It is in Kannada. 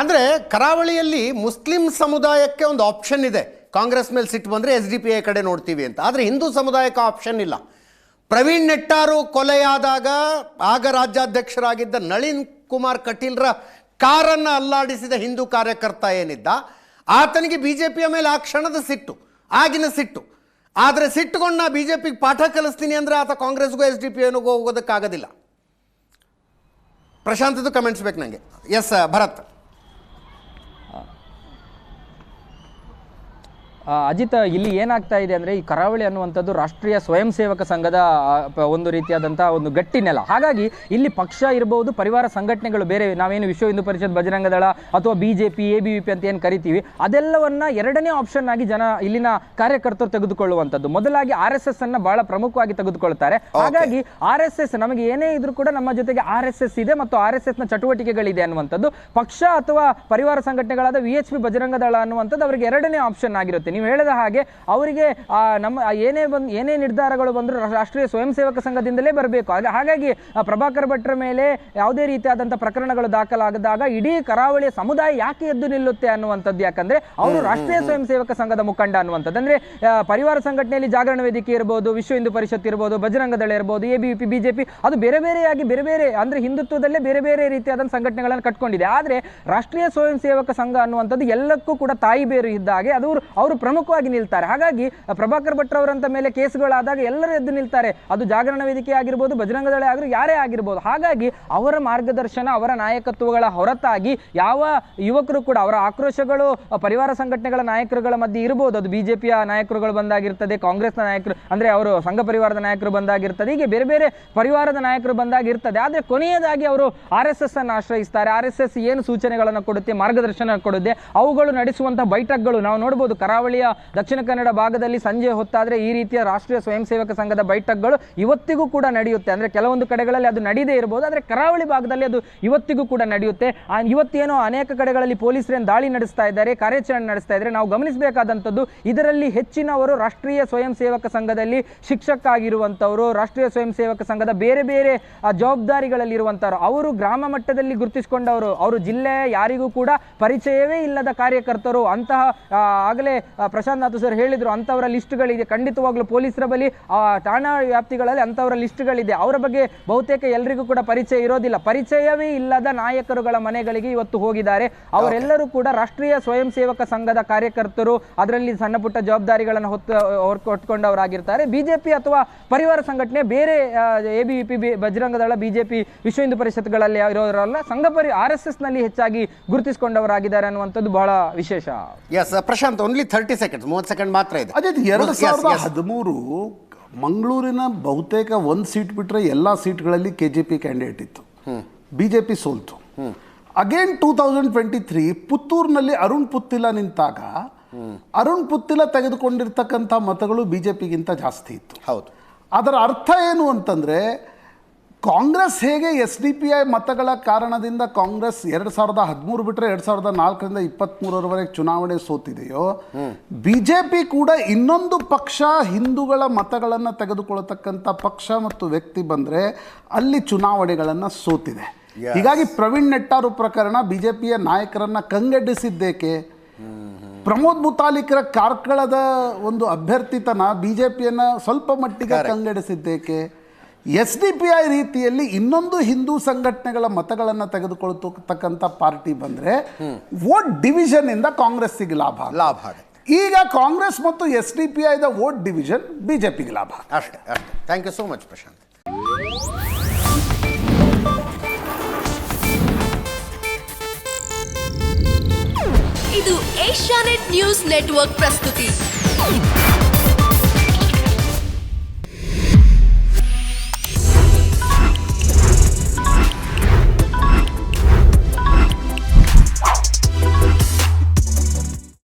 ಅಂದರೆ ಕರಾವಳಿಯಲ್ಲಿ ಮುಸ್ಲಿಂ ಸಮುದಾಯಕ್ಕೆ ಒಂದು ಆಪ್ಷನ್ ಇದೆ. ಕಾಂಗ್ರೆಸ್ ಮೇಲೆ ಸಿಟ್ಟು ಬಂದರೆ ಎಸ್ ಡಿ ಪಿ ಐ ಕಡೆ ನೋಡ್ತೀವಿ ಅಂತ. ಆದರೆ ಹಿಂದೂ ಸಮುದಾಯಕ್ಕೆ ಆಪ್ಷನ್ ಇಲ್ಲ. ಪ್ರವೀಣ್ ನೆಟ್ಟಾರು ಕೊಲೆಯಾದಾಗ ಆಗ ರಾಜ್ಯಾಧ್ಯಕ್ಷರಾಗಿದ್ದ ನಳಿನ್ ಕುಮಾರ್ ಕಟೀಲ್ರ ಕಾರನ್ನು ಅಲ್ಲಾಡಿಸಿದ ಹಿಂದೂ ಕಾರ್ಯಕರ್ತ ಏನಿದ್ದ? ಆತನಿಗೆ ಬಿ ಜೆ ಪಿಯ ಮೇಲೆ ಆ ಕ್ಷಣದ ಸಿಟ್ಟು, ಆಗಿನ ಸಿಟ್ಟು. ಆದರೆ ಸಿಟ್ಟುಕೊಂಡು ನಾ ಬಿ ಜೆ ಪಿಗೆ ಪಾಠ ಕಲಿಸ್ತೀನಿ ಅಂದರೆ ಆತ ಕಾಂಗ್ರೆಸ್ಗೂ ಎಸ್ ಡಿ ಪಿ ಎನ್ಗೂ ಹೋಗೋದಕ್ಕಾಗೋದಿಲ್ಲ. ಪ್ರಶಾಂತದ್ದು ಕಮೆಂಟ್ಸ್ ಬೇಕು ನನಗೆ ಎಸ್ ಭರತ್. ಅಜಿತ್ ಇಲ್ಲಿ ಏನಾಗ್ತಾ ಇದೆ ಅಂದ್ರೆ ಈ ಕರಾವಳಿ ಅನ್ನುವಂಥದ್ದು ರಾಷ್ಟ್ರೀಯ ಸ್ವಯಂ ಸೇವಕ ಸಂಘದ ಒಂದು ರೀತಿಯಾದಂತಹ ಒಂದು ಗಟ್ಟಿ ನೆಲ. ಹಾಗಾಗಿ ಇಲ್ಲಿ ಪಕ್ಷ ಇರಬಹುದು ಪರಿವಾರ ಸಂಘಟನೆಗಳು ಬೇರೆ ನಾವೇನು ವಿಶ್ವ ಹಿಂದೂ ಪರಿಷತ್ ಬಜರಂಗ ದಳ ಅಥವಾ ಬಿಜೆಪಿ ಎ ಬಿ ಪಿ ಅಂತ ಏನು ಕರಿತೀವಿ ಅದೆಲ್ಲವನ್ನ ಎರಡನೇ ಆಪ್ಷನ್ ಆಗಿ ಜನ ಇಲ್ಲಿನ ಕಾರ್ಯಕರ್ತರು ತೆಗೆದುಕೊಳ್ಳುವಂಥದ್ದು. ಮೊದಲಾಗಿ ಆರ್ ಎಸ್ ಎಸ್ ಅನ್ನ ಬಹಳ ಪ್ರಮುಖವಾಗಿ ತೆಗೆದುಕೊಳ್ಳುತ್ತಾರೆ ಹಾಗಾಗಿ ಆರ್ ಎಸ್ ಎಸ್ ನಮಗೆ ಏನೇ ಇದ್ರೂ ಕೂಡ ನಮ್ಮ ಜೊತೆಗೆ ಆರ್ ಎಸ್ ಎಸ್ ಇದೆ ಮತ್ತು ಆರ್ ಎಸ್ ಎಸ್ನ ಚಟುವಟಿಕೆಗಳಿದೆ ಅನ್ನುವಂಥದ್ದು. ಪಕ್ಷ ಅಥವಾ ಪರಿವಾರ ಸಂಘಟನೆಗಳಾದ V H P Bajrang Dal ಅನ್ನುವಂಥದ್ದು ಅವರಿಗೆ ಎರಡನೇ ಆಪ್ಷನ್ ಆಗಿರುತ್ತೆ. ನೀವು ಹೇಳಿದ ಹಾಗೆ ಅವರಿಗೆ ನಮ್ಮ ಏನೇ ಬಂದು, ಏನೇ ನಿರ್ಧಾರಗಳು ಬಂದರೂ ರಾಷ್ಟ್ರೀಯ ಸ್ವಯಂ ಸೇವಕ ಸಂಘದಿಂದಲೇ ಬರಬೇಕು. ಹಾಗೆ, ಹಾಗಾಗಿ ಪ್ರಭಾಕರ್ ಭಟ್ರ ಮೇಲೆ ಯಾವುದೇ ರೀತಿಯಾದಂಥ ಪ್ರಕರಣಗಳು ದಾಖಲಾಗದಾಗ ಇಡೀ ಕರಾವಳಿಯ ಸಮುದಾಯ ಯಾಕೆ ಎದ್ದು ನಿಲ್ಲುತ್ತೆ ಅನ್ನುವಂಥದ್ದು ಯಾಕಂದ್ರೆ ಅವರು ರಾಷ್ಟ್ರೀಯ ಸ್ವಯಂ ಸೇವಕ ಸಂಘದ ಮುಖಂಡ ಅನ್ನುವಂಥದ್ದು. ಅಂದ್ರೆ ಪರಿವಾರ ಸಂಘಟನೆಯಲ್ಲಿ ಜಾಗರಣ ವೇದಿಕೆ ಇರ್ಬೋದು, ವಿಶ್ವ ಹಿಂದೂ ಪರಿಷತ್ ಇರ್ಬೋದು ಬಜರಂಗ ದಳ ಇರ್ಬೋದು, ಎ ಬಿ ಪಿ ಬಿಜೆಪಿ ಅದು ಬೇರೆ ಬೇರೆಯಾಗಿ ಬೇರೆ ಬೇರೆ, ಅಂದ್ರೆ ಹಿಂದುತ್ವದಲ್ಲೇ ಬೇರೆ ಬೇರೆ ರೀತಿಯಾದ ಸಂಘಟನೆಗಳನ್ನು ಕಟ್ಕೊಂಡಿದೆ. ಆದರೆ, ರಾಷ್ಟ್ರೀಯ ಸ್ವಯಂ ಸೇವಕ ಸಂಘ ಅನ್ನುವಂಥದ್ದು ಎಲ್ಲಕ್ಕೂ ಕೂಡ ತಾಯಿ ಬೇರು ಇದ್ದಾಗೆ ಅದು ಅವರು ಪ್ರಮುಖವಾಗಿ ನಿಲ್ತಾರೆ. ಹಾಗಾಗಿ, ಪ್ರಭಾಕರ್ ಭಟ್ ಅವರಂತ ಮೇಲೆ ಕೇಸ್ಗಳಾದಾಗ ಎಲ್ಲರೂ ಎದ್ದು ನಿಲ್ತಾರೆ. ಅದು ಜಾಗರಣ ವೇದಿಕೆ ಆಗಿರ್ಬೋದು ಬಜರಂಗ ದಳ ಆಗಿರೋ ಯಾರೇ ಆಗಿರ್ಬೋದು. ಹಾಗಾಗಿ, ಅವರ ಮಾರ್ಗದರ್ಶನ, ಅವರ ನಾಯಕತ್ವಗಳ ಹೊರತಾಗಿ, ಯಾವ ಯುವಕರು ಕೂಡ, ಅವರ ಆಕ್ರೋಶಗಳು, ಪರಿವಾರ ಸಂಘಟನೆಗಳ ನಾಯಕರುಗಳ ಮಧ್ಯೆ ಇರಬಹುದು ಅದು ಬಿಜೆಪಿಯ ನಾಯಕರುಗಳು ಬಂದಾಗಿರ್ತದೆ, ಕಾಂಗ್ರೆಸ್ನ ನಾಯಕರು, ಅಂದ್ರೆ ಅವರು ಸಂಘ ಪರಿವಾರದ ನಾಯಕರು ಬಂದಾಗಿರ್ತದೆ. ಹೀಗೆ ಬೇರೆ ಬೇರೆ ಪರಿವಾರದ ನಾಯಕರು ಬಂದಾಗಿರ್ತದೆ. ಆದ್ರೆ ಕೊನೆಯದಾಗಿ ಅವರು ಆರ್ ಎಸ್ ಎಸ್ ಅನ್ನು ಆಶ್ರಯಿಸ್ತಾರೆ. ಆರ್ ಎಸ್ ಎಸ್ ಏನು ಸೂಚನೆಗಳನ್ನು ಕೊಡುತ್ತೆ, ಮಾರ್ಗದರ್ಶನ ಕೊಡುತ್ತೆ, ಅವುಗಳು ನಡೆಸುವಂತಹ ಬೈಠಕ್ಗಳು ನಾವು ನೋಡಬಹುದು ಕರಾವಳಿಯ ದಕ್ಷಿಣ ಕನ್ನಡ ಭಾಗದಲ್ಲಿ ಸಂಜೆ ಹೊತ್ತಾದ್ರೆ ಈ ರೀತಿಯ ರಾಷ್ಟ್ರೀಯ ಸ್ವಯಂ ಸೇವಕ ಸಂಘದ ಬೈಠಕ್ಗಳು ಇವತ್ತಿಗೂ ಕೂಡ ನಡೆಯುತ್ತೆ. ಅಂದ್ರೆ ಕೆಲವೊಂದು ಕಡೆಗಳಲ್ಲಿ ಅದು ನಡೀದೇ ಇರಬಹುದು ಆದರೆ ಕರಾವಳಿ ಭಾಗದಲ್ಲಿ ಅದು ಇವತ್ತಿಗೂ ಕೂಡ ನಡೆಯುತ್ತೆ. ಇವತ್ತೇನೋ ಅನೇಕ ಕಡೆಗಳಲ್ಲಿ ಪೊಲೀಸರೇನು ದಾಳಿ ನಡೆಸ್ತಾ ಇದ್ದಾರೆ, ಕಾರ್ಯಾಚರಣೆ ನಡೆಸ್ತಾ ಇದ್ದಾರೆ. ನಾವು ಗಮನಿಸಬೇಕಾದಂಥದ್ದು, ಇದರಲ್ಲಿ ಹೆಚ್ಚಿನವರು ರಾಷ್ಟ್ರೀಯ ಸ್ವಯಂ ಸೇವಕ ಸಂಘದಲ್ಲಿ ಶಿಕ್ಷಕ ರಾಷ್ಟ್ರೀಯ ಸ್ವಯಂ ಸೇವಕ ಸಂಘದ ಬೇರೆ ಬೇರೆ ಜವಾಬ್ದಾರಿಗಳಲ್ಲಿ ಜವಾಬ್ದಾರಿಗಳಲ್ಲಿರುವಂಥವ್ರು. ಅವರು ಗ್ರಾಮ ಮಟ್ಟದಲ್ಲಿ ಗುರುತಿಸಿಕೊಂಡವರು. ಅವರು ಜಿಲ್ಲೆಯ ಯಾರಿಗೂ ಕೂಡ ಪರಿಚಯವೇ ಇಲ್ಲದ ಕಾರ್ಯಕರ್ತರು. ಅಂತಹ ಆಗಲೇ ಪ್ರಶಾಂತ್ ನಾಥ್ ಸರ್ ಹೇಳಿದ್ರು ಅಂಥವರ ಲಿಸ್ಟ್ಗಳಿದೆ. ಖಂಡಿತವಾಗ್ಲೂ ಪೊಲೀಸರ ಬಳಿ ಆ, ಠಾಣಾ ವ್ಯಾಪ್ತಿಗಳಲ್ಲಿ ಅಂಥವರ ಲಿಸ್ಟ್ಗಳಿದೆ. ಅವರ ಬಗ್ಗೆ ಬಹುತೇಕ ಎಲ್ರಿಗೂ ಕೂಡ ಪರಿಚಯ ಇರೋದಿಲ್ಲ. ಪರಿಚಯವೇ ಇಲ್ಲದ ನಾಯಕರುಗಳ ಮನೆಗಳಿಗೆ ಇವತ್ತು ಹೋಗಿದ್ದಾರೆ. ಅವರೆಲ್ಲರೂ ಕೂಡ ರಾಷ್ಟ್ರೀಯ ಸ್ವಯಂ ಸೇವಕ ಸಂಘದ ಕಾರ್ಯಕರ್ತರು ಅದರಲ್ಲಿ ಸಣ್ಣ ಪುಟ್ಟ ಜವಾಬ್ದಾರಿಗಳನ್ನು ಹೊತ್ತು ಹೊತ್ಕೊಂಡವರಾಗಿರ್ತಾರೆ. ಬಿಜೆಪಿ ಅಥವಾ ಪರಿವಾರ ಸಂಘಟನೆ ಬೇರೆ ಎ ಬಿ ಪಿ ಬಜರಂಗ ದಳ ಬಿಜೆಪಿ ವಿಶ್ವ ಹಿಂದೂ ಪರಿಷತ್ಗಳಲ್ಲಿ ಇರೋರಲ್ಲ ಸಂಘ ಪರಿ ಆರ್ ಎಸ್ ಎಸ್ನಲ್ಲಿ ಹೆಚ್ಚಾಗಿ ಗುರುತಿಸಿಕೊಂಡವರಾಗಿದ್ದಾರೆ ಅನ್ನುವಂಥದ್ದು ಬಹಳ ವಿಶೇಷ. S Prashanth only thirty seconds ಮೂವತ್ತು ಸೆಕೆಂಡ್ ಮಾತ್ರ ಇದೆ. ಅದೇ ಎರಡು ಸಾವಿರದ ಹದಿಮೂರು ಮಂಗಳೂರಿನ ಬಹುತೇಕ ಒಂದು ಸೀಟ್ ಬಿಟ್ಟರೆ ಎಲ್ಲ ಸೀಟ್ಗಳಲ್ಲಿ ಕೆ ಜೆ ಪಿ ಕ್ಯಾಂಡಿಡೇಟ್ ಇತ್ತು. B J P ಸೋಲ್ತು. Again two thousand twenty three ಪುತ್ತೂರಿನಲ್ಲಿ Arun Puttila ನಿಂತಾಗ ಅರುಣ್ ಪುತ್ತಿಲ ತೆಗೆದುಕೊಂಡಿರ್ತಕ್ಕಂಥ ಮತಗಳು ಬಿ ಜೆ ಪಿಗಿಂತ ಜಾಸ್ತಿ ಇತ್ತು. ಹೌದು. ಅದರ ಅರ್ಥ ಏನು ಅಂತಂದರೆ ಕಾಂಗ್ರೆಸ್ ಹೇಗೆ ಎಸ್ ಡಿ ಪಿ ಐ ಮತಗಳ ಕಾರಣದಿಂದ ಕಾಂಗ್ರೆಸ್ ಎರಡ್ ಸಾವಿರದ ಹದಿಮೂರು ಬಿಟ್ಟರೆ ಎರಡ್ ಸಾವಿರದ ನಾಲ್ಕರಿಂದ ಇಪ್ಪತ್ತ್ಮೂರರವರೆಗೆ ಚುನಾವಣೆ ಸೋತಿದೆಯೋ ಬಿ ಜೆ ಪಿ ಕೂಡ ಇನ್ನೊಂದು ಪಕ್ಷ ಹಿಂದೂಗಳ ಮತಗಳನ್ನು ತೆಗೆದುಕೊಳ್ಳತಕ್ಕಂಥ ಪಕ್ಷ ಮತ್ತು ವ್ಯಕ್ತಿ ಬಂದರೆ ಅಲ್ಲಿ ಚುನಾವಣೆಗಳನ್ನು ಸೋತಿದೆ. ಹೀಗಾಗಿ ಪ್ರವೀಣ್ ನೆಟ್ಟಾರು ಪ್ರಕರಣ ಬಿ ಜೆ ಪಿಯ ನಾಯಕರನ್ನು ಕಂಗೆಡ್ಡಿಸಿದ್ದೇಕೆ ಪ್ರಮೋದ್ ಮುತಾಲಿಕರ ಕಾರ್ಕಳದ ಒಂದು ಅಭ್ಯರ್ಥಿತನ ಬಿ ಜೆ ಪಿಯನ್ನು ಸ್ವಲ್ಪ ಮಟ್ಟಿಗೆ. ಕಂಗೆಡಿಸಿದ್ದೇಕೆ ಎಸ್ ಡಿ ಪಿ ಐ ರೀತಿಯಲ್ಲಿ ಇನ್ನೊಂದು ಹಿಂದೂ ಸಂಘಟನೆಗಳ ಮತಗಳನ್ನು ತೆಗೆದುಕೊಳ್ತಕ್ಕಂಥ ಪಾರ್ಟಿ ಬಂದರೆ ವೋಟ್ ಡಿವಿಷನ್ ಇಂದ ಕಾಂಗ್ರೆಸ್ಸಿಗೆ ಲಾಭ ಲಾಭ ಆಗುತ್ತೆ. ಈಗ ಕಾಂಗ್ರೆಸ್ ಮತ್ತು ಎಸ್ ಡಿ ಪಿ ಐದ ವೋಟ್ ಡಿವಿಷನ್ ಬಿಜೆಪಿಗೆ ಲಾಭ ಅಷ್ಟೇ ಅಷ್ಟೇ. Thank you so much Prashanth. ಇದು ಏಷ್ಯಾನೆಟ್ ನ್ಯೂಸ್ ನೆಟ್ವರ್ಕ್ ಪ್ರಸ್ತುತಿ.